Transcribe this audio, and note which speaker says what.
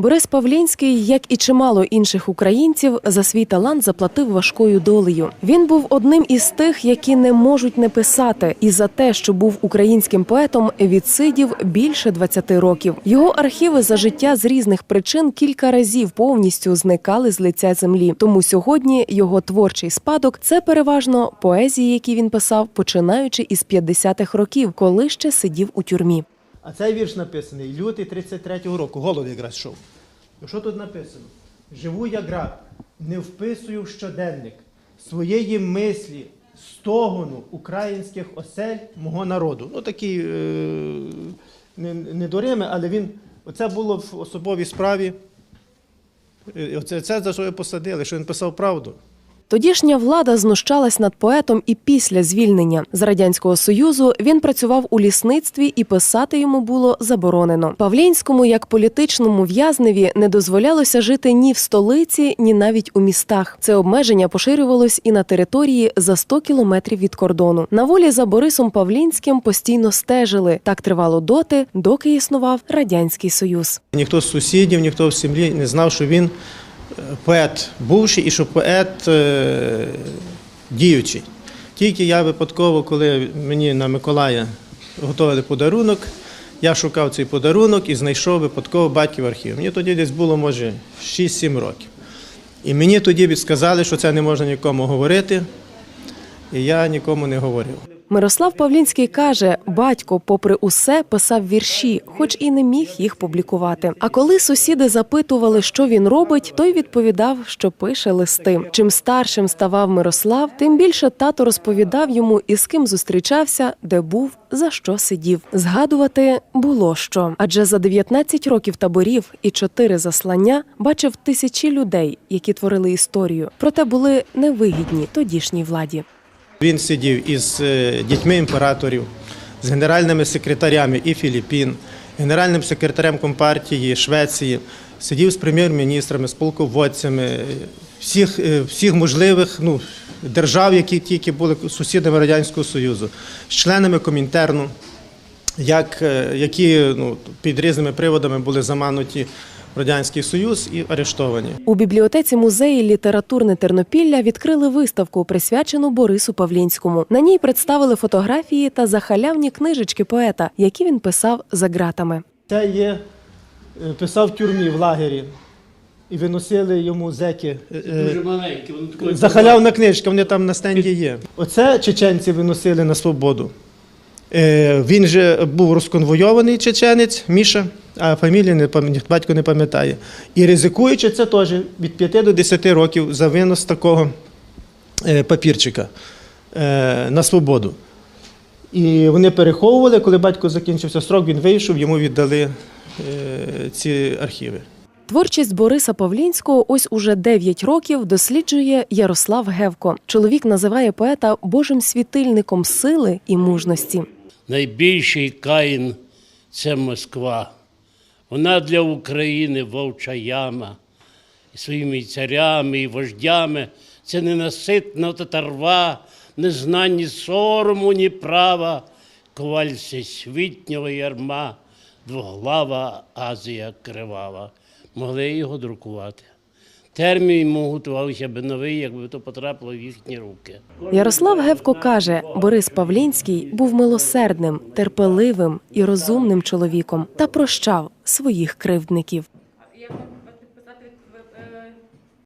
Speaker 1: Борис Павлінський, як і чимало інших українців, за свій талант заплатив важкою долею. Він був одним із тих, які не можуть не писати, і за те, що був українським поетом, відсидів більше 20 років. Його архіви за життя з різних причин кілька разів повністю зникали з лиця землі. Тому сьогодні його творчий спадок це переважно поезії, які він писав, починаючи із 50-х років, коли ще сидів у тюрмі.
Speaker 2: А цей вірш написаний лютий 33-го року. Голод якраз йшов. Що тут написано? Живу як раб, не вписую в щоденник своєї мислі, стогону українських осель мого народу. Ну такий е, не до Рими, але він. Оце було в особовій справі. Е, Оце це за що його посадили, що він писав правду.
Speaker 1: Тодішня влада знущалась над поетом і після звільнення з радянського союзу. Він працював у лісництві і писати йому було заборонено. Павлінському, як політичному в'язневі, не дозволялося жити ні в столиці, ні навіть у містах. Це обмеження поширювалось і на території за 100 кілометрів від кордону. На волі за Борисом Павлінським постійно стежили. Так тривало доти, доки існував радянський союз.
Speaker 2: Ніхто з сусідів, ніхто в сім'ї не знав, що він поет бувший і що поет е, діючий. Тільки я випадково, коли мені на Миколая готували подарунок, я шукав цей подарунок і знайшов випадково батьків архів. Мені тоді десь було, може, 6-7 років. І мені тоді сказали, що це не можна нікому говорити, і я нікому не говорив.
Speaker 1: Мирослав Павлінський каже, батько, попри усе, писав вірші, хоч і не міг їх публікувати. А коли сусіди запитували, що він робить, той відповідав, що пише листи. Чим старшим ставав Мирослав, тим більше тато розповідав йому, із ким зустрічався, де був, за що сидів. Згадувати було що, адже за 19 років таборів і 4 заслання бачив тисячі людей, які творили історію, проте були невигідні тодішній владі.
Speaker 2: Він сидів із е, дітьми імператорів, з генеральними секретарями і Філіппін, генеральним секретарем Компартії Швеції, сидів з прем'єр-міністрами, з полководцями е, всіх, е, всіх можливих ну, держав, які тільки були сусідами Радянського Союзу, з членами Комінтерну, як, які ну, під різними приводами були замануті Радянський Союз і арештовані.
Speaker 1: У бібліотеці музеї літературне Тернопілля відкрили виставку, присвячену Борису Павлінському. На ній представили фотографії та захалявні книжечки поета, які він писав за ґратами.
Speaker 2: Це є, е, писав в тюрмі в лагері. І виносили йому зеки. е, е,
Speaker 3: Дуже маленькі, воно такої
Speaker 2: Захалявна книжка, вони там на стенді є. Оце чеченці виносили на свободу. Е, Він же був розконвойований чеченець, Міша, а фамілії не пам'ятаю, батько не пам'ятає. І ризикуючи це теж від 5 до 10 років за винос такого е, папірчика е, на свободу. І вони переховували, коли батько закінчився срок, він вийшов, йому віддали е, ці архіви.
Speaker 1: Творчість Бориса Павлінського ось уже 9 років досліджує Ярослав Гевко. Чоловік називає поета божим світильником сили і мужності.
Speaker 3: Найбільший каїн це Москва. Вона для України вовча яма. І своїми царями і вождями це ненаситна татарва, не зна ні сорому, ні права, коваль всесвітнього ярма, двоглава Азія кривава. Могли його друкувати. Термін йому готувалися би новий, якби то потрапило в їхні руки.
Speaker 1: Ярослав Гевко каже, Борис Павлінський був милосердним, терпеливим і розумним чоловіком та прощав своїх кривдників.